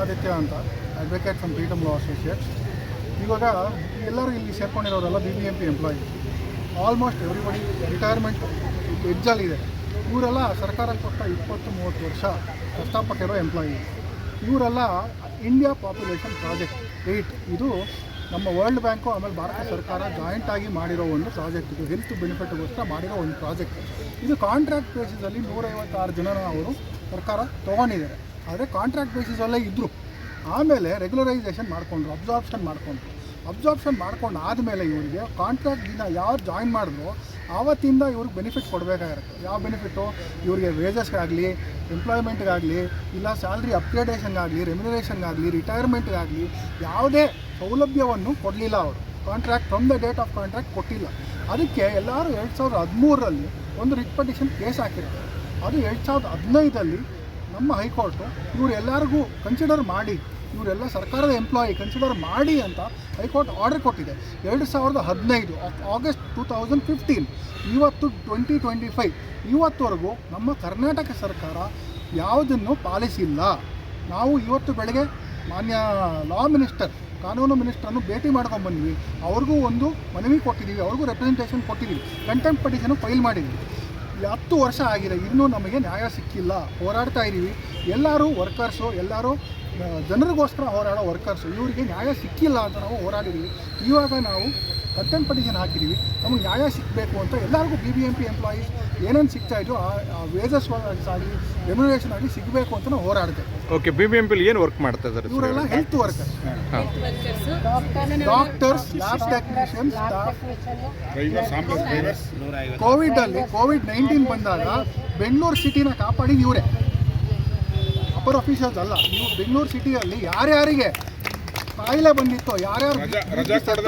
ಅಂತ advocate from freedom law associate ಇವಾಗ ಎಲ್ಲರೂ ಇಲ್ಲಿ ಸೇರ್ಕೊಂಡಿರೋರೆಲ್ಲ B B M P employee almost everybody retirement ಎಜ್ಜಲ್ಲಿದೆ ಇವರೆಲ್ಲ ಸರ್ಕಾರ ಕೊಟ್ಟ ಇಪ್ಪತ್ತು ಮೂವತ್ತು ವರ್ಷ ಕಷ್ಟಪಟ್ಟಿರೋ ಎಂಪ್ಲಾಯಿ ಇವರೆಲ್ಲ ಇಂಡಿಯಾ ಪಾಪ್ಯುಲೇಷನ್ ಪ್ರಾಜೆಕ್ಟ್ ಏಯ್ಟ್ ಇದು ನಮ್ಮ ವರ್ಲ್ಡ್ ಬ್ಯಾಂಕು ಆಮೇಲೆ ಭಾರತ ಸರ್ಕಾರ ಜಾಯಿಂಟ್ ಆಗಿ ಮಾಡಿರೋ ಒಂದು ಪ್ರಾಜೆಕ್ಟ್ ಇದು ಹೆಲ್ತ್ ಬೆನಿಫಿಟ್ಗೋಸ್ಕರ ಮಾಡಿರೋ ಒಂದು ಪ್ರಾಜೆಕ್ಟ್ ಇದು ಕಾಂಟ್ರಾಕ್ಟ್ ಬೇಸಿಸಲ್ಲಿ ನೂರೈವತ್ತಾರು ಜನನ ಅವರು ಸರ್ಕಾರ ತೊಗೊಂಡಿದ್ದಾರೆ. ಆದರೆ ಕಾಂಟ್ರಾಕ್ಟ್ ಬೇಸಿಸಲ್ಲೇ ಇದ್ದರು ಆಮೇಲೆ ರೆಗ್ಯುಲರೈಸೇಷನ್ ಮಾಡಿಕೊಂಡ್ರು ಅಬ್ಸಾರ್ಪ್ಷನ್ ಮಾಡಿಕೊಂಡ್ರು. ಅಬ್ಸಾರ್ಪ್ಷನ್ ಮಾಡ್ಕೊಂಡು ಆದಮೇಲೆ ಇವರಿಗೆ ಕಾಂಟ್ರಾಕ್ಟ್ ದಿನ ಯಾರು ಜಾಯಿನ್ ಮಾಡಿದ್ರು, ಆವತ್ತಿಂದ ಇವ್ರಿಗೆ ಬೆನಿಫಿಟ್ ಕೊಡಬೇಕಾಗಿರುತ್ತೆ. ಯಾವ ಬೆನಿಫಿಟ್ಟು ಇವರಿಗೆ ವೇಜಸ್ಗಾಗಲಿ ಎಂಪ್ಲಾಯ್ಮೆಂಟ್ಗಾಗಲಿ ಇಲ್ಲ ಸ್ಯಾಲ್ರಿ ಅಪ್ಗ್ರೇಡೇಷನ್ಗಾಗಲಿ ರೆಮ್ಯುನರೇಷನ್ಗಾಗಲಿ ರಿಟೈರ್ಮೆಂಟ್ಗಾಗಲಿ ಯಾವುದೇ ಸೌಲಭ್ಯವನ್ನು ಕೊಡಲಿಲ್ಲ ಅವರು. Contract from the date of contract ಕೊಟ್ಟಿಲ್ಲ. ಅದಕ್ಕೆ ಎಲ್ಲರೂ ಎರಡು ಸಾವಿರದ ಹದಿಮೂರರಲ್ಲಿ ಒಂದು ರಿಟ್ ಪಟಿಷನ್ ಕೇಸ್ ಹಾಕಿರ್ತಾರೆ ಅದು ಎರಡು ಸಾವಿರದ ಹದಿನೈದಲ್ಲಿ ನಮ್ಮ ಹೈಕೋರ್ಟು ಇವರೆಲ್ಲರಿಗೂ ಕನ್ಸಿಡರ್ ಮಾಡಿ, ಇವರೆಲ್ಲ ಸರ್ಕಾರದ ಎಂಪ್ಲಾಯಿ ಕನ್ಸಿಡರ್ ಮಾಡಿ ಅಂತ ಹೈಕೋರ್ಟ್ ಆರ್ಡರ್ ಕೊಟ್ಟಿದೆ. ಎರಡು ಸಾವಿರದ ಹದಿನೈದು ಆಗಸ್ಟ್ ಟೂ ತೌಸಂಡ್ ಫಿಫ್ಟೀನ್ ಇವತ್ತು ಟ್ವೆಂಟಿ ಟ್ವೆಂಟಿ ಫೈವ್ ಇವತ್ತವರೆಗೂ ನಮ್ಮ ಕರ್ನಾಟಕ ಸರ್ಕಾರ ಯಾವುದನ್ನು ಪಾಲಿಸಿಲ್ಲ ನಾವು ಇವತ್ತು ಬೆಳಗ್ಗೆ ಮಾನ್ಯ ಲಾ ಮಿನಿಸ್ಟರ್ ಕಾನೂನು ಮಿನಿಸ್ಟರನ್ನು ಭೇಟಿ ಮಾಡ್ಕೊಂಡು ಬಂದ್ವಿ. ಅವ್ರಿಗೂ ಒಂದು ಮನವಿ ಕೊಟ್ಟಿದ್ದೀವಿ ಅವ್ರಿಗೂ ರೆಪ್ರೆಸೆಂಟೇಷನ್ ಕೊಟ್ಟಿದ್ದೀವಿ ಕಂಟೆಂಟ್ ಪಟಿಷನ್ ಫೈಲ್ ಮಾಡಿದ್ದೀವಿ ಹತ್ತು ವರ್ಷ ಆಗಿದೆ. ಇನ್ನೂ ನಮಗೆ ನ್ಯಾಯ ಸಿಕ್ಕಿಲ್ಲ. ಹೋರಾಡ್ತಾ ಇದ್ದೀವಿ ಎಲ್ಲರೂ ವರ್ಕರ್ಸು ಎಲ್ಲರೂ ಜನರಿಗೋಸ್ಕರ ಹೋರಾಡೋ ವರ್ಕರ್ಸು ಇವರಿಗೆ ನ್ಯಾಯ ಸಿಕ್ಕಿಲ್ಲ ಅಂತ ನಾವು ಹೋರಾಡಿದ್ದೀವಿ ಇವಾಗ ನಾವು ಕಂಟೆಂಟ್ ಪಟಿಷನ್ ಹಾಕಿದ್ದೀವಿ ನಮಗೆ ನ್ಯಾಯ ಸಿಗಬೇಕು ಅಂತ ಎಲ್ಲರಿಗೂ B B M P employees ಏನೇನು ಸಿಗ್ತಾ ಇದೆಯೋ ಆ ವೇಜಸ್ ಆಗಲಿ ರೆಮ್ಯುನೇಷನ್ ಆಗಲಿ ಸಿಗಬೇಕು ಅಂತ ನಾವು ಹೋರಾಡ್ತೇವೆ. ಓಕೆ ಬಿ ಬಿ ಎಂ ಪಿಲಿ ಏನು ವರ್ಕ್ ಮಾಡ್ತಾ ಇದ್ದಾರೆ ಇವರೆಲ್ಲ health workers workers doctors lab technician ಕೋವಿಡಲ್ಲಿ Covid ಅಲ್ಲಿ ಕೋವಿಡ್ ನೈನ್ಟೀನ್ ಬಂದಾಗ ಬೆಂಗಳೂರು ಸಿಟಿನ ಕಾಪಾಡಿ ಇವರೇ. ಅಪರ್ ಅಫಿಷಿಯಲ್ಸ್ ಅಲ್ಲ ನೀವು ಬೆಂಗಳೂರು ಸಿಟಿಯಲ್ಲಿ ಯಾರ್ಯಾರಿಗೆ ಕಾಯಿಲೆ ಬಂದಿತ್ತು ಯಾರ್ಯಾರು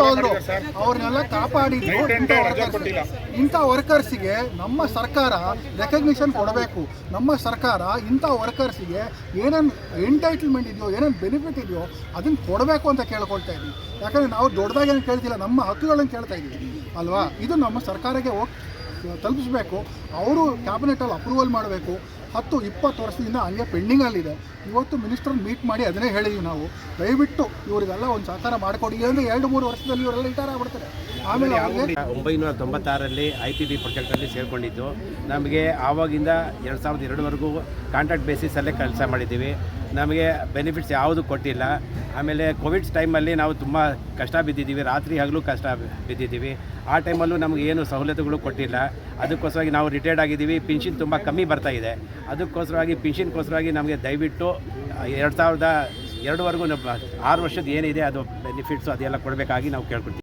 ಹೋದ್ರು ಅವ್ರನ್ನೆಲ್ಲ ಕಾಪಾಡಿದ್ರು ಇಂಥ ವರ್ಕರ್ಸಿಗೆ ನಮ್ಮ ಸರ್ಕಾರ ರೆಕಗ್ನಿಷನ್ ಕೊಡಬೇಕು. ನಮ್ಮ ಸರ್ಕಾರ ಇಂಥ ವರ್ಕರ್ಸಿಗೆ ಏನೇನು ಎಂಟೈಟಲ್ಮೆಂಟ್ ಇದೆಯೋ ಏನೇನು ಬೆನಿಫಿಟ್ ಇದೆಯೋ ಅದನ್ನು ಕೊಡಬೇಕು ಅಂತ ಕೇಳ್ಕೊಳ್ತಾ ಇದ್ದೀವಿ. ಯಾಕಂದರೆ ನಾವು ದೊಡ್ಡದಾಗೇನು ಕೇಳ್ತಿಲ್ಲ ನಮ್ಮ ಹಕ್ಕುಗಳನ್ನು ಕೇಳ್ತಾ ಇದ್ದೀವಿ. ಅಲ್ವಾ? ಇದು ನಮ್ಮ ಸರ್ಕಾರಕ್ಕೆ ಹೋಗಿ ತಲುಪಿಸ್ಬೇಕು. ಅವರು ಕ್ಯಾಬಿನೆಟಲ್ಲಿ ಅಪ್ರೂವಲ್ ಮಾಡಬೇಕು. ಹತ್ತು ಇಪ್ಪತ್ತು ವರ್ಷದಿಂದ ಹಂಗೆ ಪೆಂಡಿಂಗಲ್ಲಿದೆ. ಇವತ್ತು ಮಿನಿಸ್ಟರ್ ಮೀಟ್ ಮಾಡಿ ಅದನ್ನೇ ಹೇಳಿದ್ವಿ ನಾವು. ದಯವಿಟ್ಟು ಇವರಿಗೆಲ್ಲ ಒಂದು ಸಹಕಾರ ಮಾಡಿಕೊಡಿ ಅಂದರೆ ಎರಡು ಮೂರು ವರ್ಷದಲ್ಲಿ ಇವರೆಲ್ಲ ರಿಟೈರ್ ಆಗ್ಬಿಡ್ತಾರೆ. ಆಮೇಲೆ ಒಂಬೈನೂರ ತೊಂಬತ್ತಾರರಲ್ಲಿ ಐ ಪಿ ಬಿ ಪ್ರಾಜೆಕ್ಟಲ್ಲಿ ಸೇರಿಕೊಂಡಿದ್ದು. ನಮಗೆ ಆವಾಗಿಂದ ಎರಡು ಸಾವಿರದ ಎರಡುವರೆಗೂ ಕಾಂಟ್ರಾಕ್ಟ್ ಬೇಸಿಸಲ್ಲೇ ಕೆಲಸ ಮಾಡಿದ್ದೀವಿ. ನಮಗೆ ಬೆನಿಫಿಟ್ಸ್ ಯಾವುದು ಕೊಟ್ಟಿಲ್ಲ. ಆಮೇಲೆ ಕೋವಿಡ್ಸ್ ಟೈಮಲ್ಲಿ ನಾವು ತುಂಬ ಕಷ್ಟ ಬಿದ್ದಿದ್ದೀವಿ. ರಾತ್ರಿ ಹಗಲು ಕಷ್ಟ ಬಿದ್ದಿದ್ದೀವಿ. ಆ ಟೈಮಲ್ಲೂ ನಮಗೆ ಏನು ಸವಲತ್ತುಗಳು ಕೊಟ್ಟಿಲ್ಲ. ಅದಕ್ಕೋಸ್ಕರವಾಗಿ ನಾವು ರಿಟೈರ್ಡ್ ಆಗಿದ್ದೀವಿ. ಪಿನ್ಷನ್ ತುಂಬ ಕಮ್ಮಿ ಬರ್ತಾ ಇದೆ. ಅದಕ್ಕೋಸ್ಕರವಾಗಿ ಪಿನ್ಷನ್ಗೋಸ್ಕರವಾಗಿ ನಮಗೆ ದಯವಿಟ್ಟು ಎರಡು ಸಾವಿರದ ಎರಡುವರೆಗೂ ಆರು ವರ್ಷದ ಏನಿದೆ, ಅದು ಬೆನಿಫಿಟ್ಸು ಅದೆಲ್ಲ ಕೊಡಬೇಕಾಗಿ ನಾವು ಕೇಳ್ಕೊಳ್ತೀವಿ.